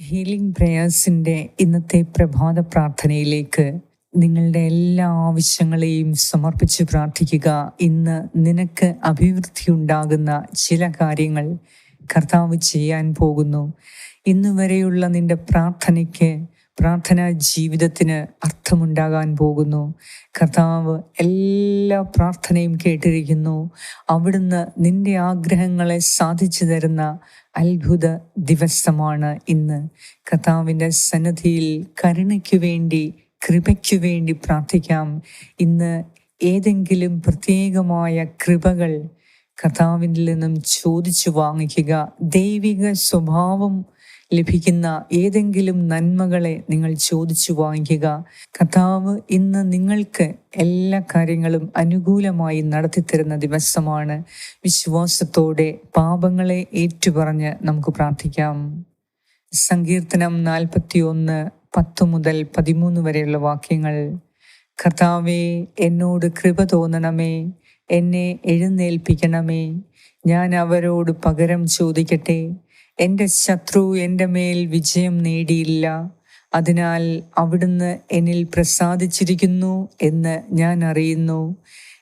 Healing പ്രേയേഴ്സിന്റെ ഇന്നത്തെ പ്രഭാത പ്രാർത്ഥനയിലേക്ക് നിങ്ങളുടെ എല്ലാ ആവശ്യങ്ങളെയും സമർപ്പിച്ച് പ്രാർത്ഥിക്കുക. ഇന്ന് നിനക്ക് അഭിവൃദ്ധി ഉണ്ടാകുന്ന ചില കാര്യങ്ങൾ കർത്താവ് ചെയ്യാൻ പോകുന്നു. ഇന്നുവരെയുള്ള നിന്റെ പ്രാർത്ഥനയ്ക്ക് പ്രാർത്ഥനാ ജീവിതത്തിന് അർത്ഥമുണ്ടാകാൻ പോകുന്നു. കർത്താവ് എല്ലാ പ്രാർത്ഥനയും കേട്ടിരിക്കുന്നു. അവിടുന്ന് നിന്റെ ആഗ്രഹങ്ങളെ സാധിച്ചു തരുന്ന അത്ഭുത ദിവസമാണ് ഇന്ന്. കർത്താവിന്റെ സന്നദ്ധിയിൽ കരുണയ്ക്കു വേണ്ടി കൃപയ്ക്കു വേണ്ടി പ്രാർത്ഥിക്കാം. ഇന്ന് ഏതെങ്കിലും പ്രത്യേകമായ കൃപകൾ കർത്താവിൽ നിന്നും ചോദിച്ചു വാങ്ങിക്കുക. ദൈവിക സ്വഭാവം ലഭിക്കുന്ന ഏതെങ്കിലും നന്മകളെ നിങ്ങൾ ചോദിച്ചു വാങ്ങിക്കുക. കഥാവ് ഇന്ന് നിങ്ങൾക്ക് എല്ലാ കാര്യങ്ങളും അനുകൂലമായി നടത്തിത്തരുന്ന ദിവസമാണ്. വിശ്വാസത്തോടെ പാപങ്ങളെ ഏറ്റുപറഞ്ഞ് നമുക്ക് പ്രാർത്ഥിക്കാം. സങ്കീർത്തനം നാൽപ്പത്തി ഒന്ന് പത്ത് മുതൽ പതിമൂന്ന് വരെയുള്ള വാക്യങ്ങൾ. കർത്താവേ എന്നോട് കൃപ തോന്നണമേ എന്നെ എഴുന്നേൽപ്പിക്കണമേ. ഞാൻ അവരോട് പകരം ചോദിക്കട്ടെ. എന്റെ ശത്രു എന്റെ മേൽ വിജയം നേടിയില്ല. അതിനാൽ അവിടുന്ന് എന്നിൽ പ്രസാദിച്ചിരിക്കുന്നു എന്ന് ഞാൻ അറിയുന്നു.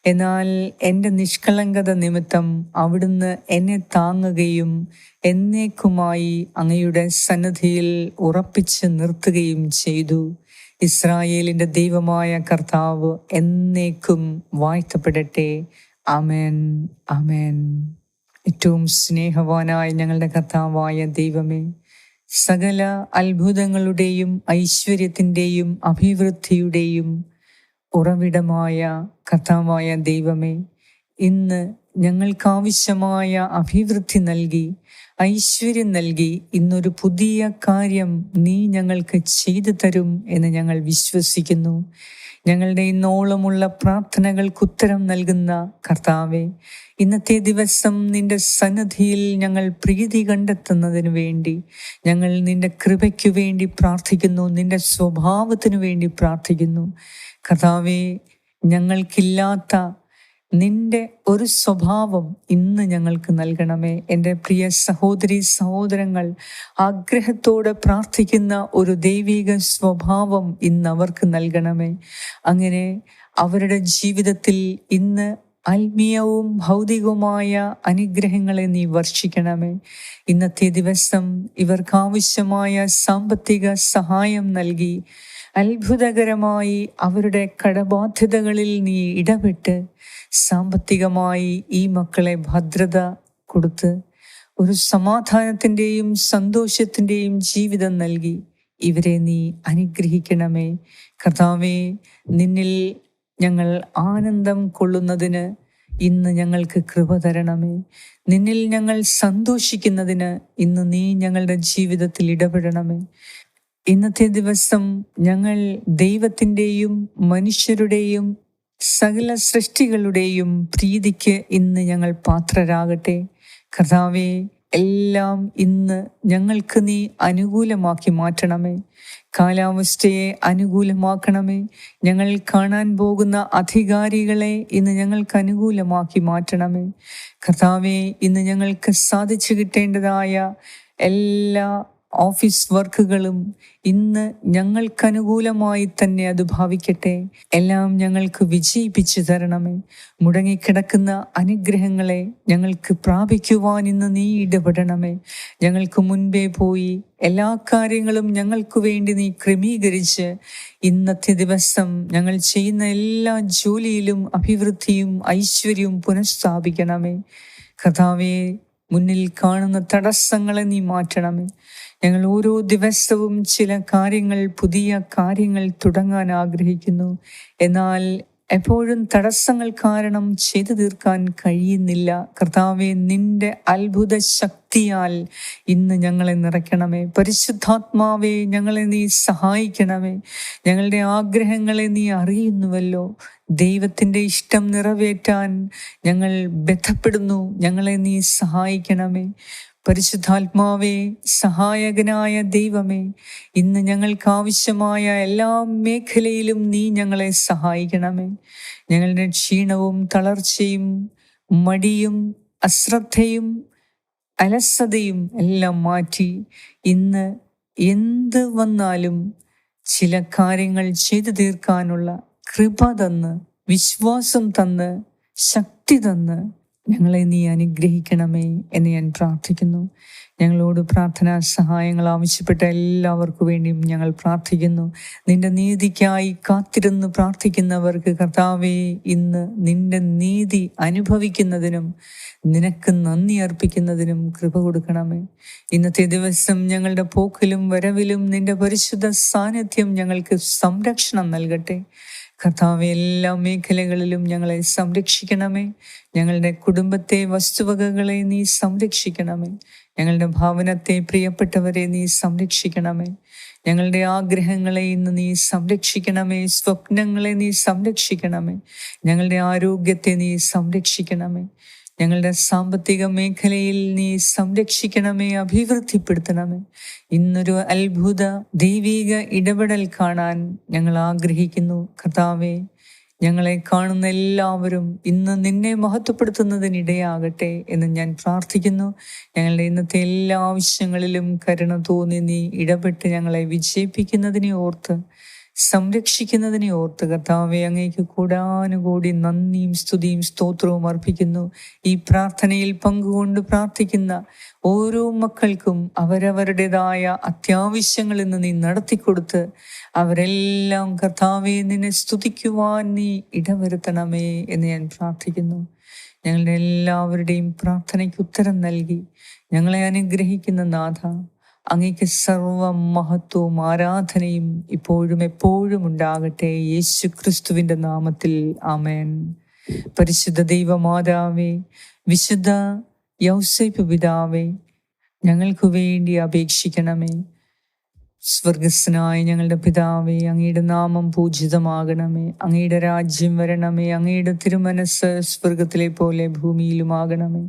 എന്നാൽ എന്റെ നിഷ്കളങ്കത നിമിത്തം അവിടുന്ന് എന്നെ താങ്ങുകയും എന്നേക്കുമായി അങ്ങയുടെ സന്നദ്ധിയിൽ ഉറപ്പിച്ച് നിർത്തുകയും ചെയ്തു. ഇസ്രായേലിന്റെ ദൈവമായ കർത്താവ് എന്നേക്കും വാഴ്ത്തപ്പെടട്ടെ. അമേൻ അമേൻ ഏറ്റവും സ്നേഹവാനായ ഞങ്ങളുടെ കർത്താവായ ദൈവമേ സകല അത്ഭുതങ്ങളുടെയും ഐശ്വര്യത്തിന്റെയും അഭിവൃദ്ധിയുടെയും ഉറവിടമായ കർത്താവായ ദൈവമേ ഇന്ന് ഞങ്ങൾക്കാവശ്യമായ അഭിവൃദ്ധി നൽകി ഐശ്വര്യം നൽകി ഇന്നൊരു പുതിയ കാര്യം നീ ഞങ്ങൾക്ക് ചെയ്തു തരും എന്ന് ഞങ്ങൾ വിശ്വസിക്കുന്നു. ഞങ്ങളുടെ ഇന്നോളമുള്ള പ്രാർത്ഥനകൾക്ക് ഉത്തരം നൽകുന്ന കർത്താവെ ഇന്നത്തെ ദിവസം നിന്റെ സന്നദ്ധിയിൽ ഞങ്ങൾ പ്രീതി കണ്ടെത്തുന്നതിന് വേണ്ടി ഞങ്ങൾ നിന്റെ കൃപയ്ക്കു വേണ്ടി പ്രാർത്ഥിക്കുന്നു നിന്റെ സ്വഭാവത്തിനു വേണ്ടി പ്രാർത്ഥിക്കുന്നു. കർത്താവെ ഞങ്ങൾക്കില്ലാത്ത നിന്റെ ഒരു സ്വഭാവം ഇന്ന് ഞങ്ങൾക്ക് നൽകണമേ. എന്റെ പ്രിയ സഹോദരി സഹോദരങ്ങൾ ആഗ്രഹത്തോടെ പ്രാർത്ഥിക്കുന്ന ഒരു ദൈവിക സ്വഭാവം ഇന്ന് അവർക്ക് നൽകണമേ. അങ്ങനെ അവരുടെ ജീവിതത്തിൽ ഇന്ന് ആത്മീയവും ഭൗതികവുമായ അനുഗ്രഹങ്ങളെ നീ വർഷിക്കണമേ. ഇന്നത്തെ ദിവസം ഇവർക്ക് ആവശ്യമായ സാമ്പത്തിക സഹായം നൽകി അത്ഭുതകരമായി അവരുടെ കടബാധ്യതകളിൽ നീ ഇടപെട്ട് സാമ്പത്തികമായി ഈ മക്കളെ ഭദ്രത കൊടുത്ത് ഒരു സമാധാനത്തിന്റെയും സന്തോഷത്തിന്റെയും ജീവിതം നൽകി. ഇവരെ നീ അനുഗ്രഹിക്കണമേ. കർത്താവേ നിന്നിൽ ഞങ്ങൾ ആനന്ദം കൊള്ളുന്നതിന് ഇന്ന് ഞങ്ങൾക്ക് കൃപ തരണമേ. നിന്നിൽ ഞങ്ങൾ സന്തോഷിക്കുന്നതിന് ഇന്ന് നീ ഞങ്ങളുടെ ജീവിതത്തിൽ ഇടപെടണമേ. ഇന്നത്തെ ദിവസം ഞങ്ങൾ ദൈവത്തിന്റെയും മനുഷ്യരുടെയും സകല സൃഷ്ടികളുടെയും പ്രീതിക്ക് ഇന്ന് ഞങ്ങൾ പാത്രരാകട്ടെ. കർത്താവെ എല്ലാം ഇന്ന് ഞങ്ങൾക്ക് നീ അനുകൂലമാക്കി മാറ്റണമേ. കാലാവസ്ഥയെ അനുകൂലമാക്കണമേ. ഞങ്ങൾ കാണാൻ പോകുന്ന അധികാരികളെ ഇന്ന് ഞങ്ങൾക്ക് അനുകൂലമാക്കി മാറ്റണമേ. കർത്താവെ ഇന്ന് ഞങ്ങൾക്ക് സാധിച്ചു കിട്ടേണ്ടതായ എല്ലാ ഓഫീസ് വർക്കുകളും ഇന്ന് ഞങ്ങൾക്ക് അനുകൂലമായി തന്നെ അത് ഭാവിക്കട്ടെ. എല്ലാം ഞങ്ങൾക്ക് വിജയിപ്പിച്ചു തരണമേ. മുടങ്ങിക്കിടക്കുന്ന അനുഗ്രഹങ്ങളെ ഞങ്ങൾക്ക് പ്രാപിക്കുവാൻ ഇന്ന് നീ ഇടപെടണമേ. ഞങ്ങൾക്ക് മുൻപേ പോയി എല്ലാ കാര്യങ്ങളും ഞങ്ങൾക്ക് വേണ്ടി നീ ക്രമീകരിച്ച് ഇന്നത്തെ ദിവസം ഞങ്ങൾ ചെയ്യുന്ന എല്ലാ ജോലിയിലും അഭിവൃദ്ധിയും ഐശ്വര്യവും പുനഃസ്ഥാപിക്കണമേ. കഥാവെ മുന്നിൽ കാണുന്ന തടസ്സങ്ങളെ നീ മാറ്റണമേ. ഞങ്ങൾ ഓരോ ദിവസവും ചില കാര്യങ്ങൾ പുതിയ കാര്യങ്ങൾ തുടങ്ങാൻ ആഗ്രഹിക്കുന്നു. എന്നാൽ എപ്പോഴും തടസ്സങ്ങൾ കാരണം ചെയ്തു തീർക്കാൻ കഴിയുന്നില്ല. കർത്താവെ നിന്റെ അത്ഭുത ശക്തിയാൽ ഇന്ന് ഞങ്ങളെ നിറയ്ക്കണമേ. പരിശുദ്ധാത്മാവെ ഞങ്ങളെ നീ സഹായിക്കണമേ. ഞങ്ങളുടെ ആഗ്രഹങ്ങളെ നീ അറിയുന്നുവല്ലോ. ദൈവത്തിന്റെ ഇഷ്ടം നിറവേറ്റാൻ ഞങ്ങൾ ബന്ധപ്പെടുന്നു. ഞങ്ങളെ നീ സഹായിക്കണമേ. പരിശുദ്ധാത്മാവേ സഹായകനായ ദൈവമേ ഇന്ന് ഞങ്ങൾക്ക് ആവശ്യമായ എല്ലാ മേഖലയിലും നീ ഞങ്ങളെ സഹായിക്കണമേ. ഞങ്ങളുടെ ക്ഷീണവും തളർച്ചയും മടിയും അശ്രദ്ധയും അലസതയും എല്ലാം മാറ്റി ഇന്ന് എന്ത് വന്നാലും ചില കാര്യങ്ങൾ ചെയ്തു തീർക്കാനുള്ള കൃപ തന്ന് വിശ്വാസം തന്ന് ശക്തി തന്ന് ഞങ്ങളെ നീ അനുഗ്രഹിക്കണമേ എന്ന് ഞാൻ പ്രാർത്ഥിക്കുന്നു. ഞങ്ങളോട് പ്രാർത്ഥനാ സഹായങ്ങൾ ആവശ്യപ്പെട്ട എല്ലാവർക്കു വേണ്ടിയും ഞങ്ങൾ പ്രാർത്ഥിക്കുന്നു. നിന്റെ നീതിക്കായി കാത്തിരുന്ന് പ്രാർത്ഥിക്കുന്നവർക്ക് കർത്താവെ ഇന്ന് നിന്റെ നീതി അനുഭവിക്കുന്നതിനും നിനക്ക് നന്ദി അർപ്പിക്കുന്നതിനും കൃപ കൊടുക്കണമേ. ഇന്നത്തെ ദിവസം ഞങ്ങളുടെ പോക്കിലും വരവിലും നിന്റെ പരിശുദ്ധ സാന്നിധ്യം ഞങ്ങൾക്ക് സംരക്ഷണം നൽകട്ടെ. കർത്താവ് എല്ലാ മേഖലകളിലും ഞങ്ങളെ സംരക്ഷിക്കണമേ. ഞങ്ങളുടെ കുടുംബത്തെ വസ്തുവകകളെ നീ സംരക്ഷിക്കണമേ. ഞങ്ങളുടെ ഭാവനത്തെ പ്രിയപ്പെട്ടവരെ നീ സംരക്ഷിക്കണമേ. ഞങ്ങളുടെ ആഗ്രഹങ്ങളെ ഇന്ന് നീ സംരക്ഷിക്കണമേ. സ്വപ്നങ്ങളെ നീ സംരക്ഷിക്കണമേ. ഞങ്ങളുടെ ആരോഗ്യത്തെ നീ സംരക്ഷിക്കണമേ. ഞങ്ങളുടെ സാമ്പത്തിക മേഖലയിൽ നീ സംരക്ഷിക്കണമേ അഭിവൃദ്ധിപ്പെടുത്തണമേ. ഇന്നൊരു അത്ഭുത ദൈവിക ഇടപെടൽ കാണാൻ ഞങ്ങൾ ആഗ്രഹിക്കുന്നു കർത്താവെ. ഞങ്ങളെ കാണുന്ന എല്ലാവരും ഇന്ന് നിന്നെ മഹത്വപ്പെടുത്തുന്നതിനിടയാകട്ടെ എന്ന് ഞാൻ പ്രാർത്ഥിക്കുന്നു. ഞങ്ങളുടെ ഇന്നത്തെ എല്ലാ ആവശ്യങ്ങളിലും കരുണ തോന്നി നീ ഇടപെട്ട് ഞങ്ങളെ വിജയിപ്പിക്കുന്നതിനെ ഓർത്ത് സംരക്ഷിക്കുന്നതിനെ ഓർത്ത് കർത്താവെ അങ്ങേക്ക് കൂടാനുകൂടി നന്ദിയും സ്തുതിയും സ്തോത്രവും അർപ്പിക്കുന്നു. ഈ പ്രാർത്ഥനയിൽ പങ്കുകൊണ്ട് പ്രാർത്ഥിക്കുന്ന ഓരോ മക്കൾക്കും അവരവരുടേതായ അത്യാവശ്യങ്ങൾ ഇന്ന് നീ നടത്തിക്കൊടുത്ത് അവരെല്ലാം കർത്താവെ നിന്നെ സ്തുതിക്കുവാൻ നീ ഇടവരുത്തണമേ എന്ന് ഞാൻ പ്രാർത്ഥിക്കുന്നു. ഞങ്ങളുടെ എല്ലാവരുടെയും പ്രാർത്ഥനയ്ക്ക് ഉത്തരം നൽകി ഞങ്ങളെ അനുഗ്രഹിക്കുന്ന നാഥ അങ്ങേക്ക് സർവ മഹത്വവും ആരാധനയും ഇപ്പോഴും എപ്പോഴും ഉണ്ടാകട്ടെ. യേശു ക്രിസ്തുവിന്റെ നാമത്തിൽ ആമേൻ. പരിശുദ്ധ ദൈവമാതാവേ വിശുദ്ധ യൗസൈപ്പ് പിതാവേ ഞങ്ങൾക്ക് വേണ്ടി അപേക്ഷിക്കണമേ. സ്വർഗസ്നായ ഞങ്ങളുടെ പിതാവേ അങ്ങയുടെ നാമം പൂജിതമാകണമേ. അങ്ങയുടെ രാജ്യം വരണമേ. അങ്ങയുടെ തിരുമനസ് സ്വർഗത്തിലെ പോലെ ഭൂമിയിലുമാകണമേ.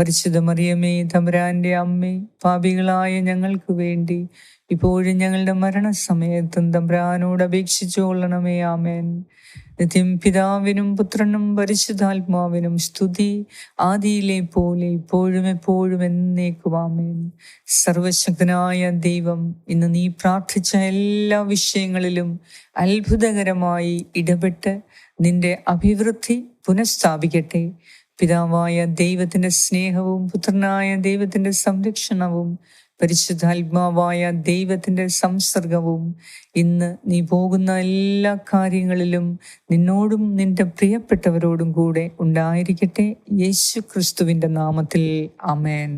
പരിശുദ്ധ മറിയമേ തമ്പുരാന്റെ അമ്മേ പാപികളായ ഞങ്ങൾക്ക് വേണ്ടി ഇപ്പോഴും ഞങ്ങളുടെ മരണസമയത്തും തമ്പുരാനോട് അപേക്ഷിച്ചു കൊള്ളണമേ ആമേൻ. നിത്യം പിതാവിനും പുത്രനും പരിശുദ്ധാത്മാവിനും സ്തുതി ആദിയിലെ പോലെ ഇപ്പോഴും എപ്പോഴും എന്നേക്കും ആമേൻ. സർവശക്തനായ ദൈവം ഇന്ന് നീ പ്രാർത്ഥിച്ച എല്ലാ വിഷയങ്ങളിലും അത്ഭുതകരമായി ഇടപെട്ട് നിന്റെ അഭിവൃദ്ധി പുനഃസ്ഥാപിക്കട്ടെ. പിതാവായ ദൈവത്തിന്റെ സ്നേഹവും പുത്രനായ ദൈവത്തിന്റെ സംരക്ഷണവും പരിശുദ്ധാത്മാവായ ദൈവത്തിന്റെ സംസർഗവും ഇന്ന് നീ പോകുന്ന എല്ലാ കാര്യങ്ങളിലും നിന്നോടും നിന്റെ പ്രിയപ്പെട്ടവരോടും കൂടെ ഉണ്ടായിരിക്കട്ടെ. യേശു ക്രിസ്തുവിന്റെ നാമത്തിൽ. അമേൻ